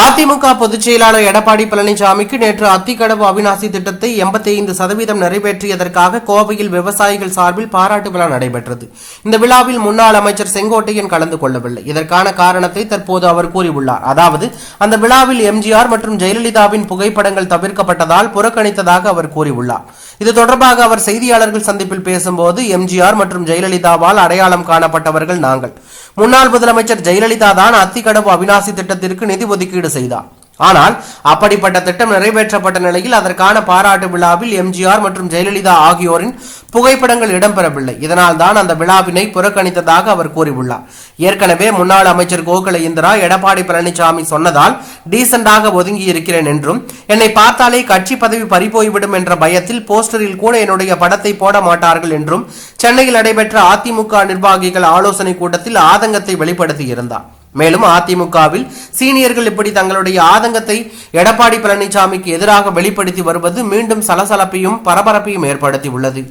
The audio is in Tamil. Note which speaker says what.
Speaker 1: அதிமுக பொதுச் செயலாளர் எடப்பாடி பழனிசாமிக்கு நேற்று அத்திக்கடவு அவிநாசி திட்டத்தை எண்பத்தி ஐந்து சதவீதம் நிறைவேற்றியதற்காக கோவையில் விவசாயிகள் சார்பில் பாராட்டு விழா நடைபெற்றது. இந்த விழாவில் முன்னாள் அமைச்சர் செங்கோட்டையன் கலந்து கொள்ளவில்லை. இதற்கான காரணத்தை தற்போது அவர் கூறியுள்ளார். அதாவது அந்த விழாவில் எம்ஜிஆர் மற்றும் ஜெயலலிதாவின் புகைப்படங்கள் தவிர்க்கப்பட்டதால் புறக்கணித்ததாக அவர் கூறியுள்ளார். இது தொடர்பாக அவர் செய்தியாளர்கள் சந்திப்பில் பேசும்போது எம்ஜிஆர் மற்றும் ஜெயலலிதாவால் அடையாளம் காணப்பட்டவர்கள் நாங்கள். முன்னாள் முதலமைச்சர் ஜெயலலிதா தான் அத்திக்கடவு அவிநாசி திட்டத்திற்கு நிதி ஒதுக்கீடு செய்தார். ஆனால் அப்படிப்பட்ட திட்டம் நிறைவேற்றப்பட்ட நிலையில் அதற்கான பாராட்டு விழாவில் எம்ஜிஆர் மற்றும் ஜெயலலிதா ஆகியோரின் புகைப்படங்கள் இடம்பெறவில்லை. இதனால் தான் அந்த விழாவினை புறக்கணித்ததாக அவர் கூறியுள்ளார். ஏற்கனவே முன்னாள் அமைச்சர் கோகுல இந்திரா எடப்பாடி பழனிசாமி சொன்னதால் டீசெண்டாக ஒதுங்கி இருக்கிறேன் என்றும் என்னை பார்த்தாலே கட்சி பதவி பறிபோய்விடும் என்ற பயத்தில் போஸ்டரில் கூட என்னுடைய படத்தை போட மாட்டார்கள் என்றும் சென்னையில் நடைபெற்ற அதிமுக நிர்வாகிகள் ஆலோசனை கூட்டத்தில் ஆதங்கத்தை வெளிப்படுத்தியிருந்தார். மேலும் அதிமுகவில் சீனியர்கள் இப்படி தங்களுடைய ஆதங்கத்தை எடப்பாடி பழனிசாமிக்கு எதிராக வெளிப்படுத்தி வருவது மீண்டும் சலசலப்பையும் பரபரப்பையும் ஏற்படுத்தியுள்ளது.